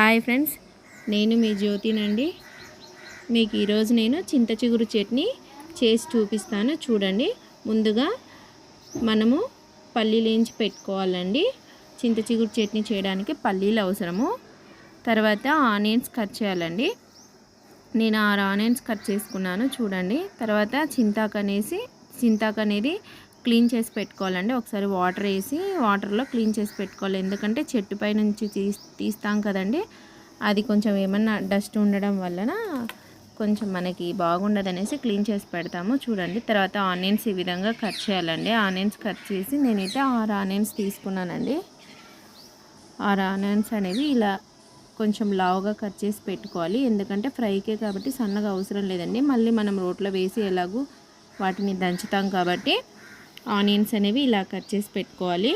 Hi friends నేను మీ జ్యోతినండి. మీకు ఈరోజు నేను చింత చిగురు చట్నీ చేసి చూపిస్తాను చూడండి. ముందుగా మనము పల్లీలేంచి పెట్టుకోవాలండి. చింత చిగురు చట్నీ చేయడానికి పల్లీలు అవసరము. తర్వాత ఆనియన్స్ కట్ చేయాలండి. నేను ఆరు ఆనియన్స్ కట్ చేసుకున్నాను చూడండి. తర్వాత చింతాకు అనేసి చింతాకు అనేది క్లీన్ చేసి పెట్టుకోవాలండి. ఒకసారి వాటర్ వేసి వాటర్లో క్లీన్ చేసి పెట్టుకోవాలి. ఎందుకంటే చెట్టు నుంచి తీస్తాం కదండి. అది కొంచెం ఏమన్నా డస్ట్ ఉండడం వలన కొంచెం మనకి బాగుండదు అనేసి క్లీన్ చేసి పెడతాము. చూడండి తర్వాత ఆనియన్స్ ఈ విధంగా కట్ చేయాలండి. ఆనియన్స్ కట్ చేసి నేనైతే ఆరు ఆనియన్స్ తీసుకున్నానండి. ఆరు ఆనియన్స్ అనేవి ఇలా కొంచెం లావుగా కట్ చేసి పెట్టుకోవాలి. ఎందుకంటే ఫ్రైకే కాబట్టి సన్నగా అవసరం లేదండి. మళ్ళీ మనం రోట్లో వేసి ఎలాగూ వాటిని దంచుతాం కాబట్టి ఆనియన్స్ అనేవి ఇలా కట్ చేసి పెట్టుకోవాలి.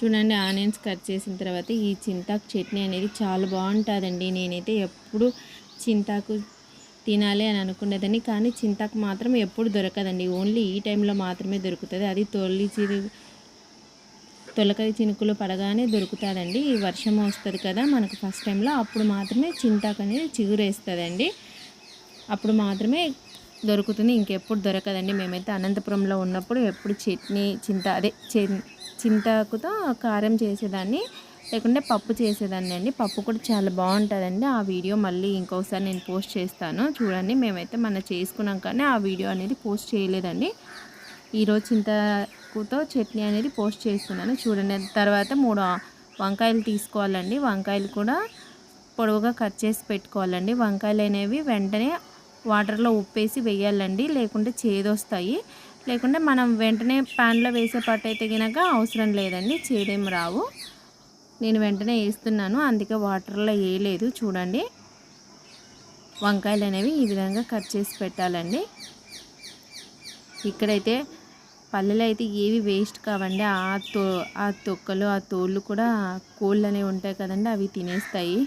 చూడండి ఆనియన్స్ కట్ చేసిన తర్వాత ఈ చింతాకు చట్నీ అనేది చాలా బాగుంటుందండి. నేనైతే ఎప్పుడు చింతాకు తినాలి అని అనుకునేదని కానీ చింతాకు మాత్రం ఎప్పుడు దొరకదండి. ఓన్లీ ఈ టైంలో మాత్రమే దొరుకుతుంది. అది తొలి చిరు తొలకరి చినుకులు పడగానే దొరుకుతుందండి. ఈ వర్షం వస్తుంది కదా మనకు ఫస్ట్ టైంలో అప్పుడు మాత్రమే చింతాకు అనేది చిగురేస్తుందండి. అప్పుడు మాత్రమే దొరుకుతుంది. ఇంకెప్పుడు దొరకదండి. మేమైతే అనంతపురంలో ఉన్నప్పుడు ఎప్పుడు చట్నీ చింత అదే చింతకుతో కారం చేసేదాన్ని. లేకుంటే పప్పు చేసేదాన్ని అండి. పప్పు కూడా చాలా బాగుంటుందండి. ఆ వీడియో మళ్ళీ ఇంకోసారి నేను పోస్ట్ చేస్తాను. చూడండి మేమైతే మన చేసుకున్నాం కానీ ఆ వీడియో అనేది పోస్ట్ చేయలేదండి. ఈరోజు చింతకుతో చట్నీ అనేది పోస్ట్ చేస్తున్నాను. చూడండి తర్వాత మూడు వంకాయలు తీసుకోవాలండి. వంకాయలు కూడా పొడవుగా కట్ చేసి పెట్టుకోవాలండి. వంకాయలు అనేవి వెంటనే వాటర్లో ఉప్పేసి వేయాలండి. లేకుంటే చేదొస్తాయి. లేకుంటే మనం వెంటనే ప్యాన్లో వేసే పట్టు అయితే కనుక అవసరం లేదండి. చేదేం రావు. నేను వెంటనే వేస్తున్నాను. అందుకే వాటర్లో వేయలేదు. చూడండి. వంకాయలు అనేవి ఈ విధంగా కట్ చేసి పెట్టాలండి. ఇక్కడైతే పల్లెలు అయితే ఏవి వేస్ట్ కావండి. ఆ తో ఆ తొక్కలు ఆ తోళ్ళు కూడా కోళ్ళు అనేవి ఉంటాయి కదండి. అవి తినేస్తాయి.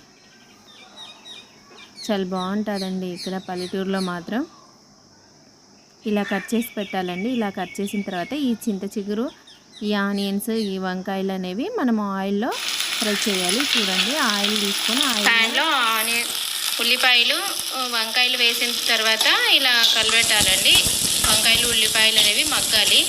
చాలా బాగుంటుందండి. ఇక్కడ పల్లెటూరులో మాత్రం ఇలా కట్ చేసి పెట్టాలండి. ఇలా కట్ చేసిన తర్వాత ఈ చింత చిగురు ఈ ఆనియన్స్ ఈ వంకాయలు అనేవి మనం ఆయిల్లో ఫ్రై చేయాలి. చూడండి ఆయిల్ తీసుకొని ఆయిల్లో ఆనియన్ ఉల్లిపాయలు వంకాయలు వేసిన తర్వాత ఇలా కలబెట్టాలండి. వంకాయలు ఉల్లిపాయలు అనేవి మగ్గాలి.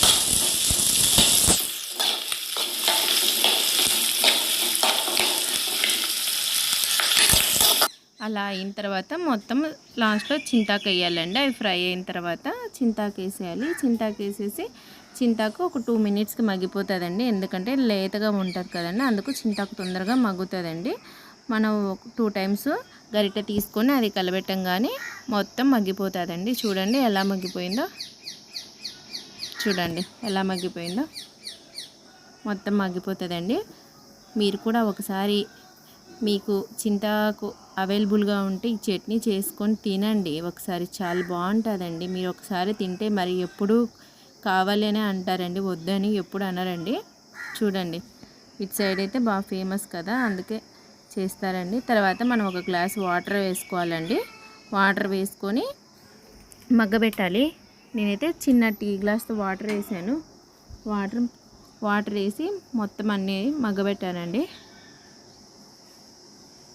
అలా అయిన తర్వాత మొత్తం లాస్ట్లో చింతాకు వేయాలండి అవి ఫ్రై అయిన తర్వాత చింతాకు వేసేయాలి చింతాకు వేసేసి చింతాకు ఒక టూ మినిట్స్కి మగ్గిపోతుందండి. ఎందుకంటే లేతగా ఉంటుంది కదండి. అందుకు చింతాకు తొందరగా మగ్గుతుందండి. మనం టూ టైమ్స్ గరిటె తీసుకొని అది కలబెట్టంగానే మొత్తం మగ్గిపోతుందండి. చూడండి ఎలా మగ్గిపోయిందో. చూడండి ఎలా మగ్గిపోయిందో. మొత్తం మగ్గిపోతుందండి. మీరు కూడా ఒకసారి మీకు చింతాకు అవైలబుల్గా ఉంటే ఈ చట్నీ చేసుకొని తినండి. ఒకసారి చాలా బాగుంటుందండి. మీరు ఒకసారి తింటే మరి ఎప్పుడు కావాలి అని అంటారండి. వద్దని ఎప్పుడు అనరండి. చూడండి. ఇటు సైడ్ అయితే బాగా ఫేమస్ కదా అందుకే చేస్తారండి. తర్వాత మనం ఒక గ్లాస్ వాటర్ వేసుకోవాలండి. వాటర్ వేసుకొని మగ్గబెట్టాలి. నేనైతే చిన్న టీ గ్లాస్తో వాటర్ వేసాను. వాటర్ వాటర్ వేసి మొత్తం అన్నీ మగ్గబెట్టానండి.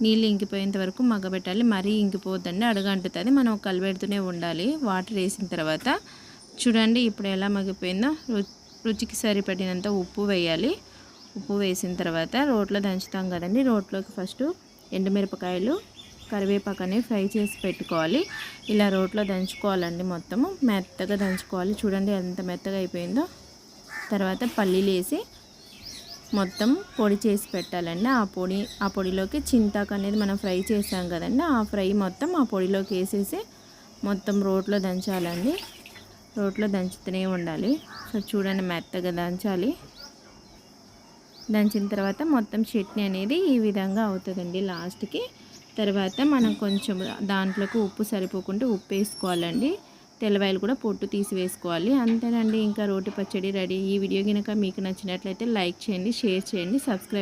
నీళ్ళు ఇంకిపోయేంత వరకు మగ్గబెట్టాలి. మరీ ఇంకిపోద్దండి అడుగంటుతుంది. మనం కలిపెడుతూనే ఉండాలి. వాటర్ వేసిన తర్వాత చూడండి ఇప్పుడు ఎలా మగ్గిపోయిందో. రుచికి సరిపడినంత ఉప్పు వేయాలి. ఉప్పు వేసిన తర్వాత రోట్లో దంచుతాం కదండి. రోట్లోకి ఫస్ట్ ఎండుమిరపకాయలు కరివేపాకు అనేవి ఫ్రై చేసి పెట్టుకోవాలి. ఇలా రోట్లో దంచుకోవాలండి మొత్తము. మెత్తగా దంచుకోవాలి. చూడండి ఎంత మెత్తగా అయిపోయిందో. తర్వాత పల్లీలు వేసి మొత్తం పొడి చేసి పెట్టాలండి. ఆ పొడి ఆ పొడిలోకి చింతాకు అనేది మనం ఫ్రై చేసాం కదండి. ఆ ఫ్రై మొత్తం ఆ పొడిలోకి వేసేసి మొత్తం రోట్లో దంచాలండి. రోట్లో దంచుతూనే ఉండాలి. సో చూడండి మెత్తగా దంచాలి. దంచిన తర్వాత మొత్తం చట్నీ అనేది ఈ విధంగా అవుతుందండి లాస్ట్కి. తర్వాత మనం కొంచెం దాంట్లోకి ఉప్పు సరిపోకుంటే ఉప్పు వేసుకోవాలండి. తెల్లవాయలు కూడా పొట్టు తీసి వేసుకోవాలి. అంతేనండి. ఇంకా రోటి పచ్చడి రెడీ. ఈ వీడియో కనుక మీకు నచ్చినట్లయితే లైక్ చేయండి షేర్ చేయండి సబ్స్క్రైబ్